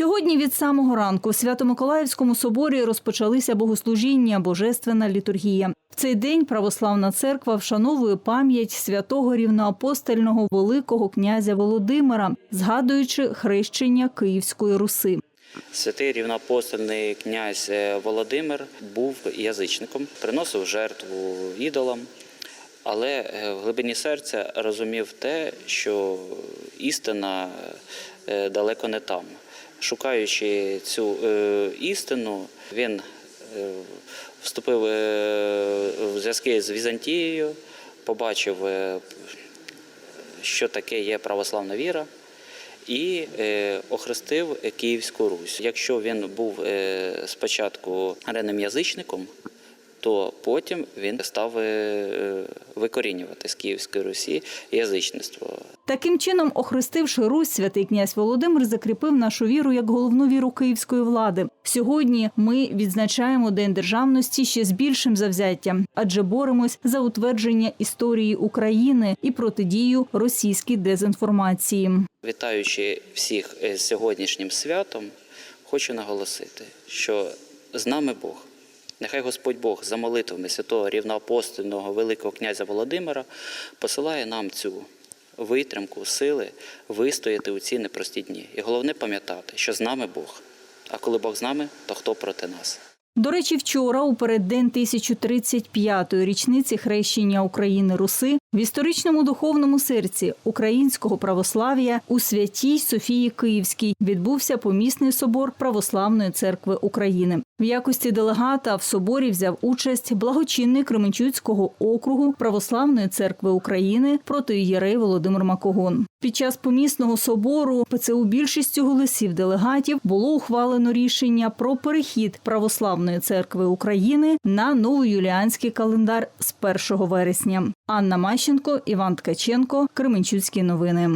Сьогодні від самого ранку в Свято-Миколаївському соборі розпочалися богослужіння, божественна літургія. В цей день православна церква вшановує пам'ять святого рівноапостольного великого князя Володимира, згадуючи хрещення Київської Руси. Святий рівноапостольний князь е, Володимир був язичником, приносив жертву ідолам, але е, в глибині серця розумів те, що істина е, далеко не там. Шукаючи цю е, істину, він е, вступив е, в зв'язки з Візантією, побачив, що таке є православна віра і охрестив Київську Русь. Якщо він був спочатку ренним язичником, то потім він став викорінювати з Київської Русі язичництво. Таким чином, охрестивши Русь, святий князь Володимир закріпив нашу віру як головну віру київської влади. Сьогодні ми відзначаємо День державності ще з більшим завзяттям, адже боремось за утвердження історії України і протидію російській дезінформації. Вітаючи всіх з сьогоднішнім святом, хочу наголосити, що з нами Бог. Нехай Господь Бог за молитвами святого рівноапостольного Великого князя Володимира посилає нам цю витримку, сили вистояти у ці непрості дні. І головне пам'ятати, що з нами Бог. А коли Бог з нами, то хто проти нас? До речі, вчора, у переддень 1035-ї річниці хрещення України Руси, в історичному духовному серці українського православ'я у святій Софії Київській відбувся помісний собор Православної церкви України. В якості делегата в соборі взяв участь благочинний Кременчуцького округу Православної церкви України протиєрей Володимир Макогон. Під час помісного собору ПЦУ більшістю голосів делегатів було ухвалено рішення про перехід Православної церкви України на новоюліанський календар з 1 вересня. Анна Мащенко, Іван Ткаченко, Кременчуцькі новини.